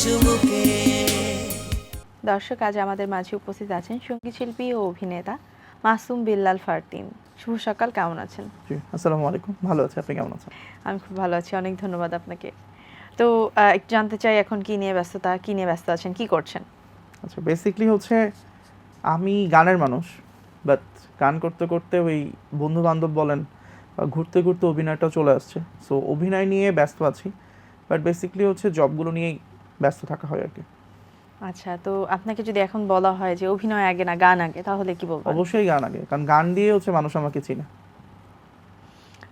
চুমুকে। দর্শক আজ আমাদের মাঝে উপস্থিত আছেন সংগীত শিল্পী ও অভিনেতা মাসুম বিল্লাল ফারদিন। শুভ সকাল কেমন আছেন? আসসালামু আলাইকুম। ভালো আছি আপনি কেমন আছেন? আমি খুব ভালো আছি অনেক ধন্যবাদ আপনাকে। তো একটু জানতে চাই এখন কি নিয়ে ব্যস্ততা কি নিয়ে ব্যস্ত আছেন কি করছেন? আচ্ছা বেসিকলি হচ্ছে আমি গানের মানুষ বাট গান করতে করতে ওই বন্ধু বান্ধব বলেন বা ঘুরতে ঘুরতে অভিনয়টাও চলে আসছে। সো অভিনয় নিয়ে ব্যস্ত আছি বাট বেসিকলি হচ্ছে জবগুলো নিয়েই ব্যস্ত থাকা হয় আর কি। আচ্ছা তো আপনাকে যদি এখন বলা হয় যে অভিনয় আগে না গান আগে তাহলে কি বলবেন? অবশ্যই গান আগে কারণ গান দিয়ে হচ্ছে মানুষ আমাকে চিনে।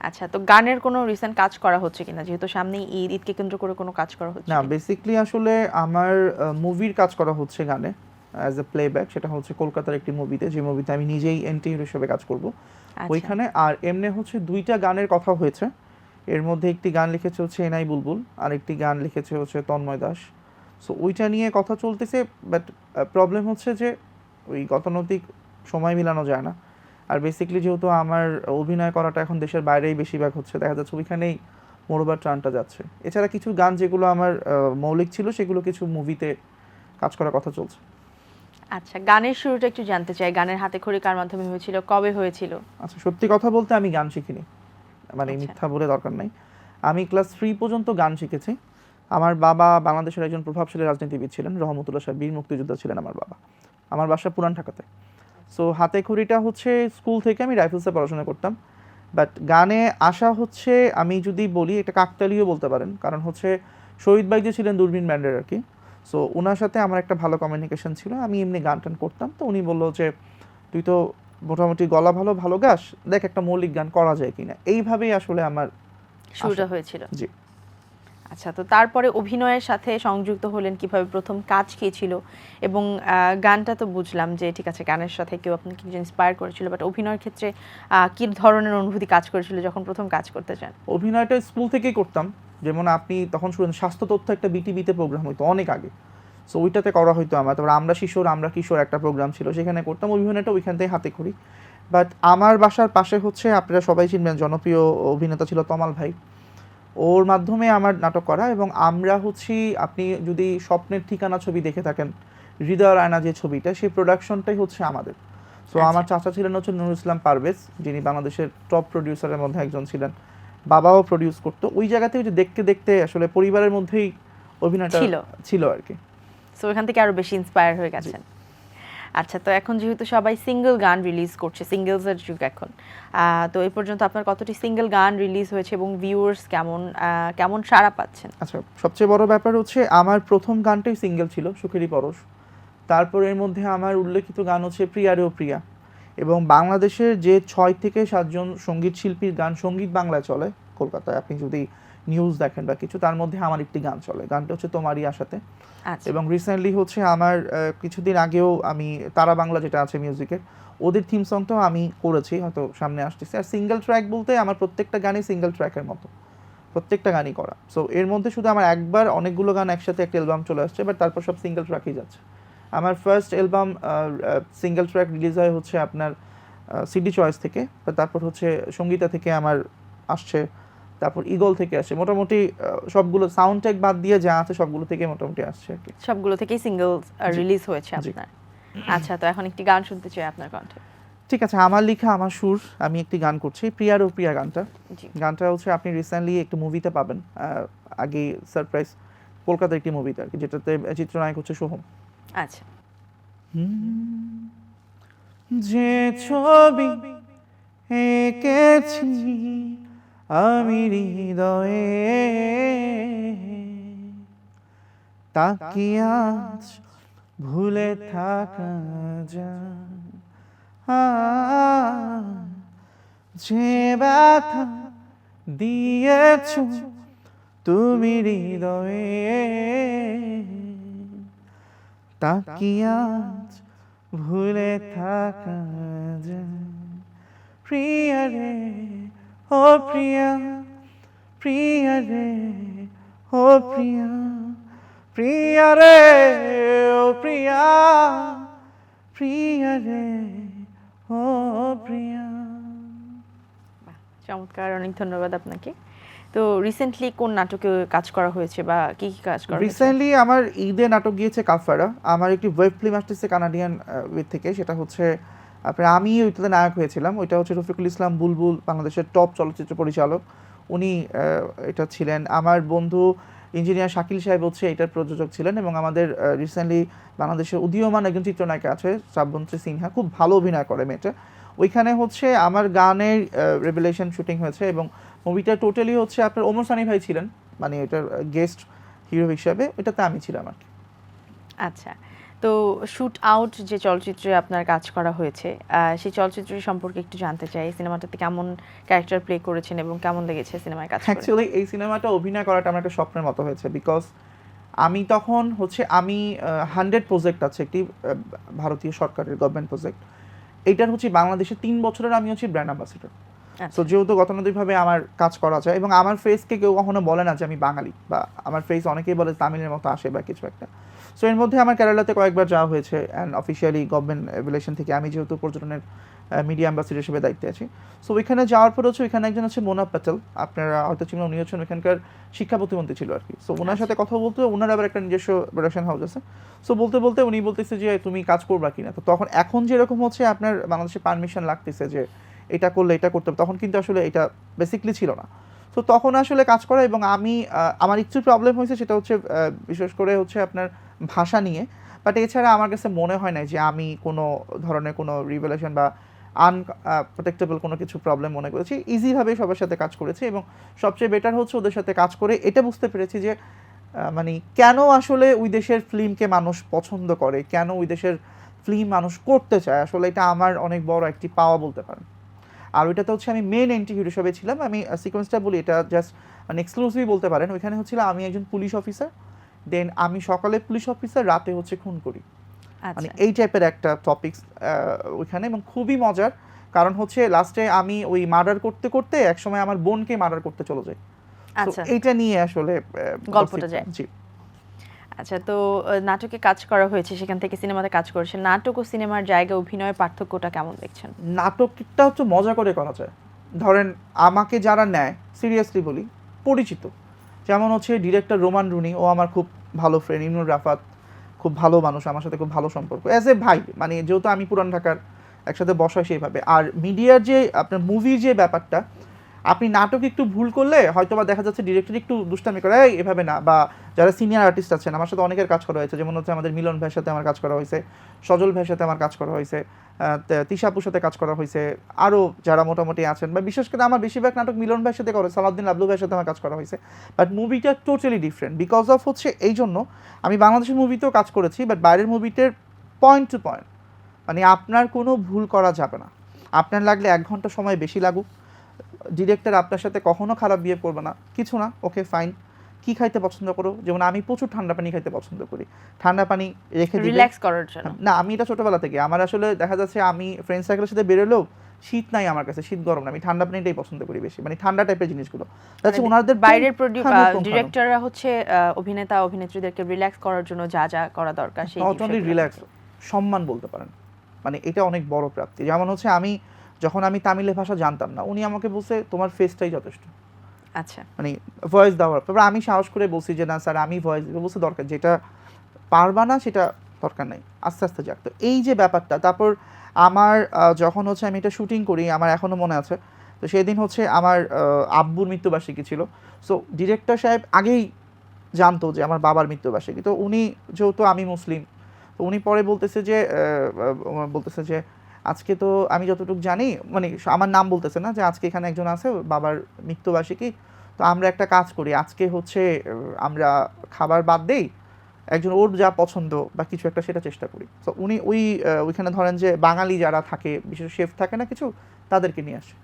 আচ্ছা তো গানের কোনো রিসেন্ট কাজ করা হচ্ছে কিনা? যেহেতু সামনেই ঈদ ঈদকে কেন্দ্র করে কোনো কাজ করা হচ্ছে না কিনা? বেসিকলি আসলে আমার মুভির কাজ করা হচ্ছে গানে অ্যাজ এ প্লেব্যাক সেটা হচ্ছে কলকাতার একটি মুভিতে যে মুভিতে আমি নিজেই এন্টি হিরো হিসেবে কাজ করব। আচ্ছা, ওইখানে আর এমনি হচ্ছে দুইটা গানের কথা হয়েছে। এর মধ্যে একটি গান লিখেছে হচ্ছে এনআই বুলবুল আর একটি গান লিখেছে হচ্ছে তন্ময় দাস। সো ওইটা নিয়ে কথা চলতেছে বাট প্রবলেম হচ্ছে যে ওই গতানৈতিক সময় মিলানো যায় না। আর বেসিকলি যেহেতু আমার অভিনয় করাটা এখন দেশের বাইরেই বেশিরভাগ হচ্ছে দেখা যাচ্ছে ওইখানেই মোরবার ট্রানটা যাচ্ছে। এছাড়া কিছু গান যেগুলো আমার মৌলিক ছিল সেগুলো কিছু মুভিতে কাজ করার কথা চলছে। আচ্ছা গানের শুরুটা একটু জানতে চাই। গানের হাতে খড়ি কার মাধ্যমে হয়েছিল কবে হয়েছিল? আচ্ছা সত্যি কথা বলতে আমি গান শিখিনি। মানে আচ্ছা। মিথ্যা বলে দরকার নাই। আমি ক্লাস থ্রি পর্যন্ত গান শিখেছি। আমার বাবা বাংলাদেশের একজন প্রভাবশালী রাজনীতিবিদ ছিলেন রহমতুল্লাহ সাহেব বীর মুক্তিযোদ্ধা ছিলেন আমার বাবা। আমার বাসা পুরান ঢাকাতে। সো হাতে খড়িটা হচ্ছে স্কুল থেকে আমি রাইফেলসে পড়াশোনা করতাম। বাট গানে আসা হচ্ছে আমি যদি বলি এটা কাকতালীয় বলতে পারেন কারণ হচ্ছে শহীদ ভাই যে ছিলেন দূরবীন ব্যান্ডের আর কি সো ওনার সাথে আমার একটা ভালো কমিউনিকেশন ছিল আমি এমনি গান টান করতাম। তো উনি বলল যে তুই তো মোটামুটি গলা ভালো ভালো গাস দেখ একটা মৌলিক গান করা যায় কিনা। এইভাবেই আসলে আমার শুরুটা হয়েছিল। জি। আচ্ছা তো তারপরে অভিনয়ের সাথে সংযুক্ত হলেন কীভাবে? প্রথম কাজ কি ছিল? এবং গানটা তো বুঝলাম যে ঠিক আছে, গানের সাথে কেউ আপনাকে কিছু ইন্সপায়ার করেছিল বাট অভিনয়ের ক্ষেত্রে কি ধরনের অনুভূতি কাজ করেছিল যখন প্রথম কাজ করতে চান অভিনয়টা স্কুল থেকেই করতাম। যেমন আপনি তখন শুনেন, স্বাস্থ্য তথ্য একটা বিটিভিতে প্রোগ্রাম হইতো অনেক আগে। সো ওইটাতে করা হইতো আমার। তারপর আমরা শিশোর আমরা কিশোর একটা প্রোগ্রাম ছিল, সেখানে করতাম। অভিনয়টা ওইখান থেকে হাতে করি। বাট আমার বাসার পাশে হচ্ছে, আপনারা সবাই চিনবেন, জনপ্রিয় অভিনেতা ছিল তমাল ভাই। ওর মাধ্যমে আমার নাটক করা এবং আমরা হচ্ছি আপনি যদি স্বপ্নের ঠিকানা ছবি দেখে থাকেন হৃদয় রায়না যে ছবিটা সেই প্রোডাকশনটাই হচ্ছে আমাদের। সো আচ্ছা। আমার চাচা ছিলেন হচ্ছে নুরুল ইসলাম পারভেজ যিনি বাংলাদেশের টপ প্রডিউসারের মধ্যে একজন ছিলেন। বাবাও প্রডিউস করতো। ওই জায়গা থেকে যে দেখতে দেখতে আসলে পরিবারের মধ্যেই অভিনয়টা ছিল। আর কি। সো এখান থেকে আরও বেশি ইন্সপায়ার হয়ে গেছেন। আচ্ছা তো এখন যেহেতু সবাই সিঙ্গেল গান রিলিজ করছে সিঙ্গেলসের যুগ এখন তো এই পর্যন্ত আপনার কতটি সিঙ্গেল গান রিলিজ হয়েছে এবং ভিউয়ার্স কেমন কেমন সাড়া পাচ্ছেন? আচ্ছা সবচেয়ে বড় ব্যাপার হচ্ছে আমার প্রথম গানটাই সিঙ্গেল ছিল সুখেরি পরশ। তারপর এর মধ্যে আমার উল্লেখিত গান হচ্ছে প্রিয়ারে ও প্রিয়া। এবং বাংলাদেশের যে ছয় থেকে সাতজন সংগীত শিল্পীর গান সংগীত বাংলায় চলে, কলকাতায়। আপনি যদি নিউজ দেখেন বা কিছু তার মধ্যে আমার একটি গান চলে। গানটা হচ্ছে তোমারই আশাতে। আচ্ছা। এবং রিসেন্টলি হচ্ছে আমার কিছুদিন আগেও আমি তারা বাংলা যেটা আছে মিউজিকের ওদের থিম সংটাও আমি করেছি হয়তো সামনে আসতেছে। আর সিঙ্গেল ট্র্যাক বলতে আমার প্রত্যেকটা গানই সিঙ্গেল ট্র্যাকের মতো। প্রত্যেকটা গানই করা। সো এর মধ্যে শুধু আমার একবার অনেকগুলো গান একসাথে একটা অ্যালবাম চলে আসছে বাট তারপর সব সিঙ্গেল ট্র্যাকই যাচ্ছে। আমার first album single track release হয় হচ্ছে আপনার সিডি চয়েস থেকে তারপর হচ্ছে সঙ্গীতা থেকে আমার আসছে তারপর ইগল থেকে আসে। মোটামুটি সবগুলো সাউন্ড ট্র্যাক বাদ দিয়ে যা আছে সবগুলো থেকে মোটামুটি আসছে আর কি। সবগুলো থেকেই সিঙ্গেল। রিলিজ হয়েছে। আপনার। আচ্ছা তো এখন একটি গান শুনতে চাই আপনার কণ্ঠে। ঠিক আছে আমার লেখা আমার সুর আমি একটি গান করছি প্রিয়ার ও প্রিয়া গানটা। গানটা হচ্ছে আপনি রিসেন্টলি একটু মুভিতে পাবেন। আগে সারপ্রাইজ কলকাতার একটি মুভিতে আর কি যেটাতে চিত্রনায়ক হচ্ছে সোহম। আচ্ছা। যে ছবি এঁকেছি আমি হৃদয়ে তাকে আজ ভুলে থাকা যা। যে ব্যথা দিয়েছ তুমি হৃদয়ে, তাকে আজ ভুলে থাকা যা। প্রিয়া রে ও প্রিয়া প্রিয়া রে ও প্রিয়া প্রিয়া রে ও প্রিয়া প্রিয়া রে ও প্রিয়া। চমৎকার অনেক ধন্যবাদ আপনাকে। তো রিসেন্টলি কোন নাটকে কাজ করা হয়েছে বা কি কি কাজ করা হয়েছে? রিসেন্টলি আমার ঈদে নাটক গিয়েছে কাফারা আমার একটি ওয়েব ফিল্ম আসতেছে কানাডিয়ান থেকে সেটা হচ্ছে আপনার আমি ওইটাতে নায়ক হয়েছিলাম, ওইটা হচ্ছে রফিকুল ইসলাম বুলবুল বাংলাদেশের টপ চলচ্চিত্র পরিচালক। উনি এটা ছিলেন। আমার বন্ধু ইঞ্জিনিয়ার শাকিল সাহেব হচ্ছে এটার প্রযোজক ছিলেন এবং আমাদের রিসেন্টলি বাংলাদেশের উদীয়মান একজন চিত্রনায়িকা আছে, শ্রাবন্তী সিনহা, খুব ভালো অভিনয় করে মেয়েটা। ওইখানে হচ্ছে আমার গানের রেভেলেশন শুটিং হয়েছে এবং মুভিটা টোটালি হচ্ছে আপনার ওমর সানি ভাই ছিলেন মানে এটার গেস্ট হিরো হিসাবে, এটাতে আমি ছিলাম আর কি। আচ্ছা। তো শুট আউট যে চলচ্চিত্রে আপনার কাজ করা হয়েছে সেই চলচ্চিত্র সম্পর্কে একটু জানতে চাই সিনেমাটাতে কেমন ক্যারেক্টার প্লে করেছেন এবং কেমন লেগেছে সিনেমায় কাজ অ্যাকচুয়ালি এই সিনেমাটা অভিনয় করাটা আমার একটা স্বপ্নের মতো হয়েছে বিকজ আমি তখন হচ্ছে আমি হান্ড্রেড প্রজেক্ট আছে, একটি ভারতীয় সরকারের গভর্নমেন্ট প্রজেক্ট এইটার হচ্ছে বাংলাদেশে তিন বছরের আমি হচ্ছি ব্র্যান্ড অ্যাম্বাসেডর। সো যেহেতু গতানুগতিকভাবে আমার কাজ করা যায় এবং আমার ফেসকে কেউ কখনো বলে না যে আমি বাঙালি বা আমার ফেস অনেকেই বলে তামিলের মতো আসে বা কিছু একটা। সো এর মধ্যে আমার কেরালাতে কয়েকবার যাওয়া হয়েছে অ্যান্ড অফিসিয়ালি গভর্নমেন্ট রিলেশন থেকে আমি যেহেতু পর্যটনের মিডিয়া অ্যাম্বাসিডার হিসেবে দায়িত্বে আছি। সো ওইখানে যাওয়ার পর হচ্ছে ওইখানে একজন আছে মোনা প্যাটেল আপনারা হয়তো চিনেন উনি হচ্ছেন ওইখানকার শিক্ষা প্রতিমন্ত্রী ছিল আর কি। সো ওনার সাথে কথা বলতে ওনার আবার একটা নিজস্ব প্রোডাকশন হাউস আছে। সো বলতে বলতে উনি বলতেছে যে তুমি কাজ করবা কিনা? তো তখন এখন যেরকম হচ্ছে আপনার বাংলাদেশে পারমিশন লাগতেছে যে এটা করলে এটা করতে তখন কিন্তু আসলে এটা বেসিকলি ছিল না। তো তখন আসলে কাজ করা এবং আমি আমার একটু প্রবলেম হয়েছে সেটা হচ্ছে বিশেষ করে হচ্ছে আপনার ভাষা নিয়ে। বাট এছাড়া আমার কাছে মনে হয় না যে আমি কোনো ধরনের কোনো রিভেলেশন বা আন প্রোটেক্টেবল কোনো কিছু প্রবলেম মনে করেছি। ইজিভাবে সবার সাথে কাজ করেছি এবং সবচেয়ে বেটার হচ্ছে ওদের সাথে কাজ করে এটা বুঝতে পেরেছি যে মানে কেন আসলে ওই দেশের ফিল্মকে মানুষ পছন্দ করে, কেন ওই দেশের ফিল্ম মানুষ করতে চায়। আসলে এটা আমার অনেক বড় একটি পাওয়া বলতে পারেন। আর ওইটাতে হচ্ছে আমি মেন এন্ট্রি হিরো হিসেবে ছিলাম। আমি সিকোয়েন্সটা বলি এটা জাস্ট মানে এক্সক্লুসিভ বলতে পারেন। ওইখানে হচ্ছিল আমি একজন পুলিশ অফিসার দেন আমি সকালে পুলিশ অফিসার রাতে হচ্ছে খুন করি। মানে আচ্ছা এই টাইপের একটা টপিকস ওইখানে এবং খুবই মজার। কারণ হচ্ছে লাস্টে আমি ওই মার্ডার করতে করতে একসময় আমার বোনকে মার্ডার করতে চলে যাই। আচ্ছা। এইটা নিয়ে আসলে গল্পটা যায়। জি। আচ্ছা তো নাটকে কাজ করা হয়েছে, সেখান থেকে সিনেমাতে কাজ করেছেন। নাটক ও সিনেমার জায়গা অভিনয়ের পার্থক্যটা কেমন দেখছেন? নাটকটা হচ্ছে মজা করে করা যায়। ধরেন, আমাকে যারা নেয়, সিরিয়াসলি বলি, পরিচিত। যেমন হচ্ছে ডিরেক্টর রোমান রুনি, ও আমার খুব ভালো ফ্রেন্ড ইমনুর রাফাত, খুব ভালো মানুষ, আমার সাথে খুব ভালো সম্পর্ক। অ্যাজ এ ভাই মানে যেহেতু আমি পুরান ঢাকার, একসাথে বসা সেইভাবে। আর মিডিয়ার যে, আপনার মুভির যে ব্যাপারটা আপনি নাটক একটু ভুল করলে হয়তো বা দেখা যাচ্ছে ডিরেক্টর একটু দুষ্টামি করে "এই, এভাবে না। বা যারা সিনিয়র আর্টিস্ট আছেন আমার সাথে অনেকের কাজ করা হয়েছে যেমন হচ্ছে আমাদের মিলন ভাইয়ের সাথে আমার কাজ করা হয়েছে সজল ভাইয়ের সাথে আমার কাজ করা হয়েছে তিশাপুর সাথে কাজ করা হয়েছে আরও যারা মোটামুটি আছেন বা বিশেষ করে আমার বেশিরভাগ নাটক মিলন ভাইয়ের সাথে করে সালাউদ্দিন লাবলু ভাইয়ের সাথে আমার কাজ করা হয়েছে। বাট মুভিটা টোটালি ডিফারেন্ট বিকজ অফ হচ্ছে এই জন্য আমি বাংলাদেশের মুভিতেও কাজ করেছি বাট বাইরের মুভিটার পয়েন্ট টু পয়েন্ট মানে আপনার কোনো ভুল করা যাবে না। আপনার লাগলে এক ঘণ্টা সময় বেশি লাগুক। ডিরেক্টর আপনার সাথে কখনো খারাপ বিহেভ করবে না। কিছু না ওকে ফাইন কি খাইতে পছন্দ করো? যেমন আমি প্রচুর ঠান্ডা পানি খাইতে পছন্দ করি। ঠান্ডা পানি রেখে রিল্যাক্স করার জন্য। না আমি এটা ছোটবেলা থেকে। আমার আসলে দেখা যাচ্ছে আমি ফ্রেন্ড সার্কেলের সাথে বেরোলেও শীত নাই আমার কাছে শীত গরম না আমি ঠান্ডা পানিটাই পছন্দ করি বেশি মানে ঠান্ডা টাইপের জিনিসগুলো। তাছাড়া ওনাদের বাইরের ডিরেক্টররা হচ্ছে অভিনেতা অভিনেত্রীদেরকে রিল্যাক্স করার জন্য যা যা করা দরকার সেই রিল্যাক্স সম্মান বলতে পারেন। মানে এটা অনেক বড় প্রাপ্তি। যেমন হচ্ছে আমি যখন আমি তামিলের ভাষা জানতাম না উনি আমাকে বলছে তোমার ফেসটাই যথেষ্ট। আচ্ছা। মানে ভয়েস দেওয়ার। তারপর আমি সাহস করে বলছি যে না স্যার আমি ভয়েস বলছে দরকার যেটা পারবা না সেটা দরকার নাই। আস্তে আস্তে যাক। তো এই যে ব্যাপারটা তারপর আমার যখন হচ্ছে আমি এটা শুটিং করি আমার এখনও মনে আছে তো সেদিন হচ্ছে আমার আব্বুর মৃত্যুবার্ষিকী ছিল। সো ডিরেক্টর সাহেব আগেই জানতো যে আমার বাবার মৃত্যুবার্ষিকী। তো উনি যেহেতু আমি মুসলিম তো উনি পরে বলতেছে যে বলতেছে যে আজকে তো আমি যতটুকু জানি মানে আমার নাম বলতেছে না যে আজকে এখানে একজন আছে বাবার মৃত্যুবার্ষিকী। তো আমরা একটা কাজ করি আজকে হচ্ছে আমরা খাবার বাদ দেই একজন ওর যা পছন্দ বা কিছু একটা সেটা চেষ্টা করি। তো উনি ওই ওইখানে ধরেন যে বাঙালি যারা থাকে বিশেষ শেফ থাকে না কিছু তাদেরকে নিয়ে আসে।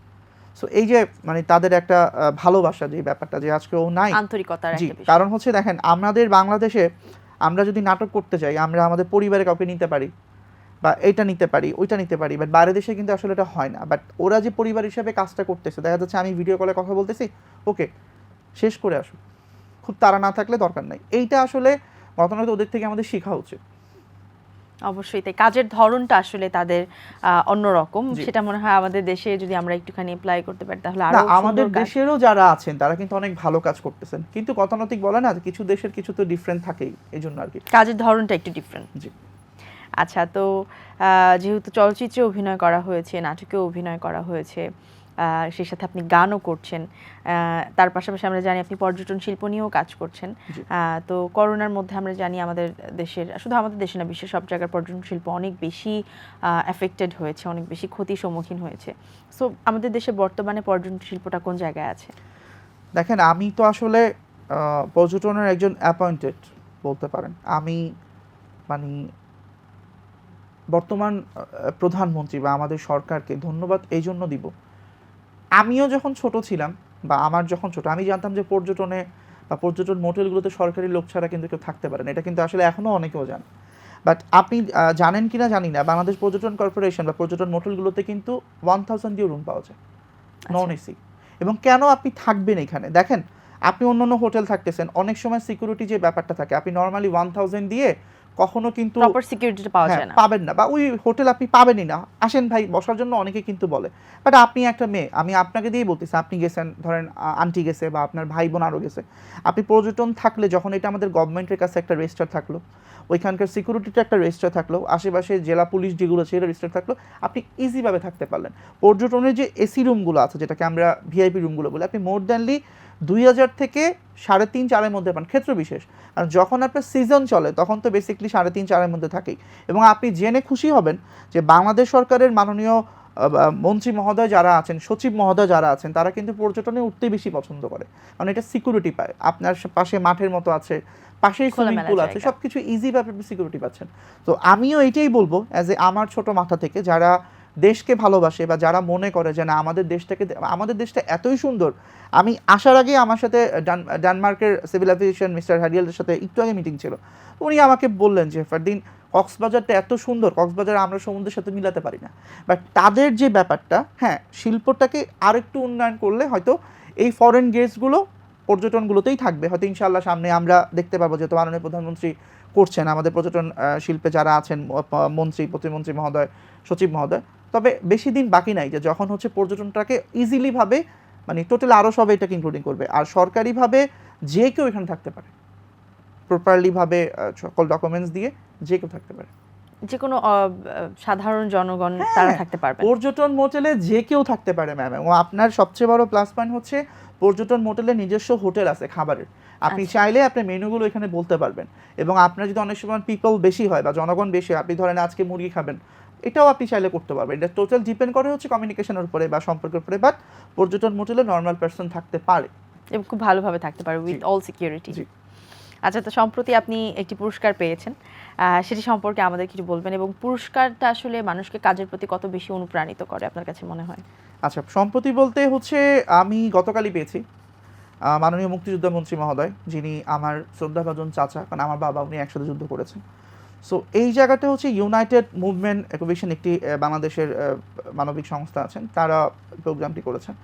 সো এই যে মানে তাদের একটা ভালোবাসা যে ব্যাপারটা যে আজকে ও নাই। আন্তরিকতার জি কারণ হচ্ছে দেখেন আমাদের বাংলাদেশে আমরা যদি নাটক করতে চাই আমরা আমাদের পরিবারে কাউকে নিতে পারি বা এটা নিতে পারি ওইটা নিতে পারি বাট বাইরের দেশে কিন্তু আসলে এটা হয় না। বাট ওরা যে পরিবার হিসেবে কাজটা করতেছে দেখা যাচ্ছে আমি ভিডিও কলে কথা বলতেছি ওকে শেষ করে আসুক খুব তাড়া না থাকলে দরকার নাই। এইটা আসলে গতানুগত ওদের থেকে আমাদের শেখা উচিত। অবশ্যই তাই কাজের ধরনটা আসলে তাদের অন্যরকম। সেটা মনে হয় আমাদের দেশে যদি আমরা একটুখানি অ্যাপ্লাই করতে পারি তাহলে আরও আমাদের দেশেরও যারা আছেন তারা কিন্তু অনেক ভালো কাজ করতেছেন। কিন্তু গতানুগতিক বলে না কিছু দেশের কিছু তো ডিফারেন্ট থাকেই এই জন্য আর কি। কাজের ধরনটা একটু ডিফারেন্ট জি। আচ্ছা তো যেহেতু চলচ্চিত্রে অভিনয় করা হয়েছে নাটকেও অভিনয় করা হয়েছে সেই সাথে আপনি গানও করছেন তার পাশাপাশি আমরা জানি আপনি পর্যটন শিল্প নিয়েও কাজ করছেন। তো করোনার মধ্যে আমরা জানি আমাদের দেশের শুধু আমাদের দেশে না বিশ্বের সব জায়গার পর্যটন শিল্প অনেক বেশি অ্যাফেক্টেড হয়েছে অনেক বেশি ক্ষতির সম্মুখীন হয়েছে। সো আমাদের দেশে বর্তমানে পর্যটন শিল্পটা কোন জায়গায় আছে? দেখেন আমি তো আসলে পর্যটনের একজন অ্যাপয়েন্টেড বলতে পারেন। আমি মানে বর্তমান প্রধানমন্ত্রী বা আমাদের সরকারকে ধন্যবাদ এই জন্য দিব। আমিও যখন ছোট ছিলাম বা আমার যখন ছোট আমি জানতাম যে পর্যটনে বা পর্যটন মোটেলগুলোতে সরকারি লোক ছাড়া কিন্তু কেউ থাকতে পারে না। এটা কিন্তু আসলে এখনও অনেকেও জানে। বাট আপনি জানেন কিনা জানি না বাংলাদেশ পর্যটন কর্পোরেশন বা পর্যটন মোটেলগুলোতে কিন্তু ওয়ান থাউজেন্ড দিয়ে রুম পাওয়া যায়। নন এসি এবং কেন আপনি থাকবেন এখানে? দেখেন আপনি অন্য অন্য হোটেল থাকতেছেন অনেক সময় সিকিউরিটি যে ব্যাপারটা থাকে আপনি নর্মালি ওয়ান থাউজেন্ড দিয়ে কখনো কিন্তু প্রপার পাওয়া হ্যাঁ, যায় না। পাবেন না। বা ওই হোটেল আপনি পাবেনই না। আসেন ভাই বসার জন্য অনেকে কিন্তু বলে। বাট আপনি একটা মেয়ে আমি আপনাকে দিয়েই বলতেছি আপনি গেছেন ধরেন আন্টি গেছে বা আপনার ভাই বোন আরও গেছে। আপনি পর্যটন থাকলে যখন এটা আমাদের গভর্নমেন্টের কাছে একটা রেজিস্টার থাকল ওইখানকার সিকিউরিটিটা একটা রেজিস্টার থাকল আশেপাশে জেলা পুলিশ যেগুলো আছে সেটা রেজিস্টার থাকল আপনি ইজিভাবে থাকতে পারলেন। পর্যটনের যে এসি রুমগুলো আছে যেটাকে আমরা ভিআইপি রুমগুলো বলি আপনি মোর দ্যানলি দুই হাজার থেকে সাড়ে তিন চারের মধ্যে পান ক্ষেত্র বিশেষ কারণ যখন আপনার সিজন চলে তখন তো বেসিকলি সাড়ে তিন চারের মধ্যে থাকেই। এবং আপনি জেনে খুশি হবেন যে বাংলাদেশ সরকারের মাননীয় মন্ত্রী মহোদয় যারা আছেন সচিব মহোদয় যারা আছেন তারা কিন্তু পর্যটনে উঠতে বেশি পছন্দ করে। কারণ এটা সিকিউরিটি পায়। আপনার পাশে মাঠের মতো আছে পাশেই সুইমিং পুল আছে। সব কিছু ইজিভাবে আপনি সিকিউরিটি পাচ্ছেন। তো আমিও এটাই বলব অ্যাজ এ আমার ছোট মাথা থেকে যারা দেশকে ভালোবাসে বা যারা মনে করে যে না, আমাদের দেশটাকে আমাদের দেশটা এতই সুন্দর। আমি আসার আগে আমার সাথে ডান- ডেনমার্কের সিভিল অ্যাভিয়েশন মিস্টার হ্যারিয়ালের সাথে একটু আগে মিটিং ছিল। উনি আমাকে বললেন যে, ফারদিন, কক্সবাজারটা এত সুন্দর, কক্সবাজার আমরা সমুদ্রের সাথে মিলাতে পারি না। বাট তাদের যে ব্যাপারটা হ্যাঁ শিল্পটাকে আরেকটু উন্নয়ন করলে হয়তো এই ফরেন গেস্টগুলো পর্যটনগুলোতেই থাকবে। হয়তো ইনশাল্লাহ সামনে আমরা দেখতে পাবো যেহেতু মাননীয় প্রধানমন্ত্রী করছেন। আমাদের পর্যটন শিল্পে যারা আছেন মন্ত্রী, প্রতিমন্ত্রী মহোদয়, সচিব মহোদয় তবে বেশি দিন বাকি নাই যে যখন হচ্ছে পর্যটনটাকে ইজিলি ভাবে মানে টোটাল আরও সব এটাকে ইনক্লুডিং করবে। আর সরকারিভাবে যে কেউ এখানে থাকতে পারে প্রপারলি ভাবে সকল ডকুমেন্টস দিয়ে যে কেউ থাকতে পারে। যে কোনো সাধারণ জনগণ তারা হ্যাঁ, থাকতে পারবে। পর্যটন মোটেলে যে কেউ থাকতে পারে ম্যাম এবং আপনার সবচেয়ে বড় প্লাস পয়েন্ট হচ্ছে পর্যটন মোটেলে নিজস্ব হোটেল আছে খাবারের। আপনি আচ্ছা। চাইলে আপনি মেনুগুলো এখানে বলতে পারবেন। এবং আপনার যদি অনেক সময় পিপল বেশি হয় বা জনগণ বেশি হয় আপনি ধরেন আজকে মুরগি খাবেন এটাও আপনি চাইলে করতে পারবেন। এটা টোটাল ডিপেন্ড করে হচ্ছে কমিউনিকেশনের উপরে বা সম্পর্কের উপরে বাট পর্যটন মোটেলে নর্মাল পার্সন থাকতে পারে। এবং খুব ভালোভাবে থাকতে পারে উইথ অল সিকিউরিটি জি। আচ্ছা তো সম্প্রতি আপনি একটি পুরস্কার পেয়েছেন। সেটি সম্পর্কে আমাদের কিছু বলবেন এবং পুরস্কারটা আসলে মানুষকে কাজের প্রতি কত বেশি অনুপ্রাণিত করে আপনার কাছে মনে হয়? আচ্ছা সম্প্রতি বলতে হচ্ছে আমি গতকালই পেয়েছি মাননীয় মুক্তিযোদ্ধা মন্ত্রী মহোদয় যিনি আমার শ্রদ্ধাভাজন চাচা কারণ আমার বাবা উনি একসাথে যুদ্ধ করেছেন। সো এই জায়গাটা হচ্ছে ইউনাইটেড মুভমেন্ট একোভিশন একটি বাংলাদেশের মানবিক সংস্থা আছেন। তারা প্রোগ্রামটি করেছেন।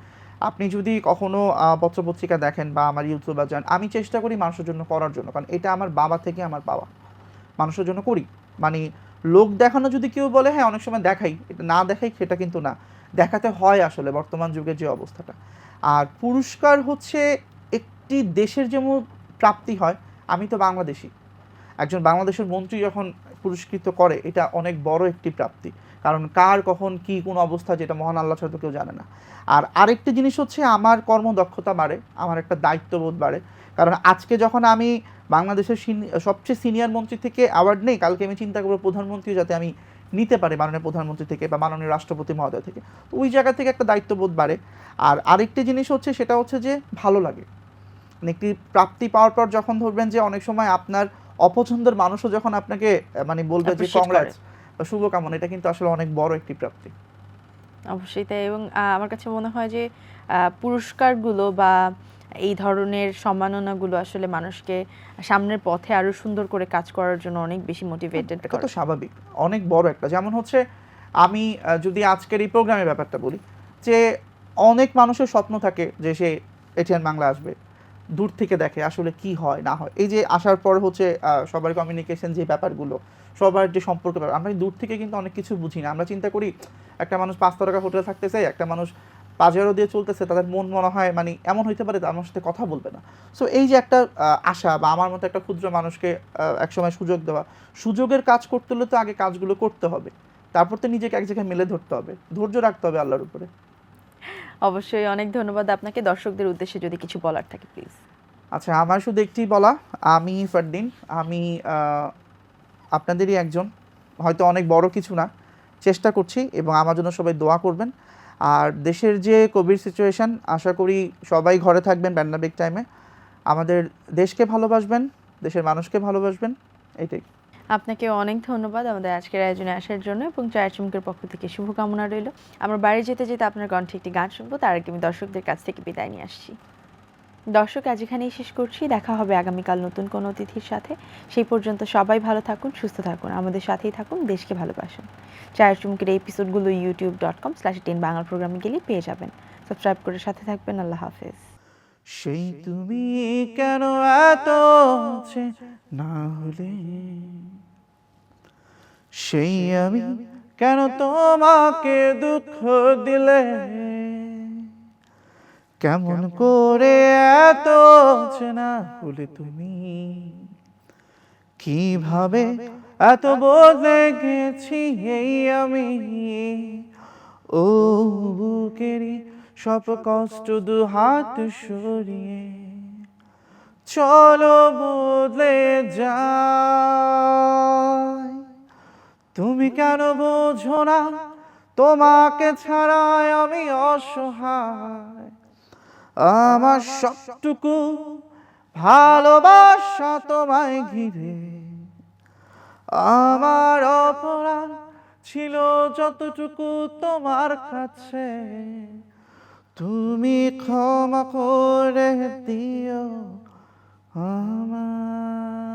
আপনি যদি কখনো পত্রপত্রিকা দেখেন বা আমার ইউটিউব বা যান আমি চেষ্টা করি মানুষের জন্য করার জন্য, কারণ এটা আমার বাবা থেকে আমার পাওয়া। মানুষের জন্য করি। মানে লোক দেখানো যদি কেউ বলে হ্যাঁ অনেক সময় দেখাই। এটা না দেখাই সেটা কিন্তু না। দেখাতে হয় আসলে বর্তমান যুগের যে অবস্থাটা। আর পুরস্কার হচ্ছে একটি দেশের যেমন প্রাপ্তি হয়, আমি তো বাংলাদেশি। একজন বাংলাদেশের মন্ত্রী যখন পুরস্কৃত করে, এটা অনেক বড় একটি প্রাপ্তি। কারণ কার, কখন, কি, কোন অবস্থা যেটা মহান আল্লাহ ছাড়া কেউ জানে না। আর আরেকটি জিনিস হচ্ছে, আমার কর্মদক্ষতা বাড়ে, আমার একটা দায়িত্ববোধ বাড়ে। কারণ আজকে যখন আমি বাংলাদেশের সবচেয়ে সিনিয়র মন্ত্রী থেকে অ্যাওয়ার্ড নেই, কালকে আমি চিন্তা করব প্রধানমন্ত্রী যাতে আমি নিতে পারি মাননীয় প্রধানমন্ত্রী থেকে বা মাননীয় রাষ্ট্রপতি মহোদয় থেকে। তো ওই জায়গা থেকে একটা দায়িত্ববোধ বাড়ে। আর আরেকটি জিনিস হচ্ছে, সেটা হচ্ছে যে ভালো লাগে। মানে একটি প্রাপ্তি পাওয়ার পর যখন ধরবেন যে অনেক সময় আপনার অপছন্দের মানুষও যখন আপনাকে মানে বলবে যে কংগ্রেস বা শুভকামনা এটা কিন্তু আসলে অনেক বড় একটি প্রাপ্তি। অবশ্যই তাই এবং আমার কাছে মনে হয় যে পুরস্কারগুলো বা এই ধরনের সম্মাননাগুলো আসলে মানুষকে সামনের পথে আরও সুন্দর করে কাজ করার জন্য অনেক বেশি মোটিভেটেড এটা তো স্বাভাবিক অনেক বড় একটা। যেমন হচ্ছে আমি যদি আজকের এই প্রোগ্রামের ব্যাপারটা বলি যে অনেক মানুষের স্বপ্ন থাকে যে সে এটিএন বাংলা আসবে। দূর থেকে দেখে আসলে কি হয় না হয়। এই যে আসার পর হচ্ছে সবার কমিউনিকেশন যে ব্যাপারগুলো সবার যে সম্পর্ক ব্যাপার, আমরা দূর থেকে কিন্তু অনেক কিছু বুঝি না। আমরা চিন্তা করি একটা মানুষ পাঁচ টাকা হোটেলে থাকতেছে একটা মানুষ পাজারো দিয়ে চলতেছে তাদের মন মনে হয় মানে এমন হইতে পারে আমার সাথে কথা বলবে না। সো এই যে একটা আশা বা আমার মতো একটা ক্ষুদ্র মানুষকে একসময় সুযোগ দেওয়া সুযোগের কাজ করতে হলে তো আগে কাজগুলো করতে হবে। তারপর তো নিজেকে এক জায়গায় মেলে ধরতে হবে। ধৈর্য রাখতে হবে আল্লাহর উপরে। অবশ্যই অনেক ধন্যবাদ আপনাকে। দর্শকদের উদ্দেশ্যে যদি কিছু বলার থাকে প্লিজ আচ্ছা আমার শুধু একটি বলা, আমি ফারদিন, আমি আপনাদেরই একজন, হয়তো অনেক বড় কিছু না, চেষ্টা করছি এবং আমার জন্য সবাই দোয়া করবেন। আর দেশের যে কোভিড সিচুয়েশন আশা করি সবাই ঘরে থাকবেন প্যান্ডামিক টাইমে আমাদের দেশকে ভালোবাসবেন, দেশের মানুষকে ভালোবাসবেন, এটাই। আপনাকে অনেক ধন্যবাদ আমাদের আজকের আয়োজনে আসার জন্য এবং চায়ের চুমকের পক্ষ থেকে শুভকামনা রইল। আমরা বাড়ি যেতে যেতে আপনার কণ্ঠে একটি গান শুনব, তার আগে আমি দর্শকদের কাছ থেকে বিদায় নিয়ে আসছি। দর্শক, আজ এখানেই শেষ করছি। দেখা হবে আগামীকাল নতুন কোনো অতিথির সাথে। সেই পর্যন্ত সবাই ভালো থাকুন, সুস্থ থাকুন, আমাদের সাথেই থাকুন, দেশকে ভালোবাসুন। চায়ের চুমকের এপিসোডগুলো YouTube dot com slash ten Bangla প্রোগ্রামে গেলেই পেয়ে যাবেন। সাবস্ক্রাইব করে সাথে থাকবেন। আল্লাহ হাফেজ। সেই তুমি কেন এত না হলে? সেই আমি কেন তোমাকে দুঃখ দিলে? কেমন করে এত না হলে তুমি? কীভাবে এত বদলে গেছি এই আমি? ও বুকেরই সব কষ্ট দু হাত সরিয়ে চলো বদলে যাই। তুমি কেন বোঝো না? তোমাকে ছাড়াই আমি অসহায়। আমার সবটুকু ভালোবাসা তোমায় ঘিরে। আমার অপরাধ ছিল যতটুকু তোমার কাছে। তুমি ক্ষমা করে দিও আমার।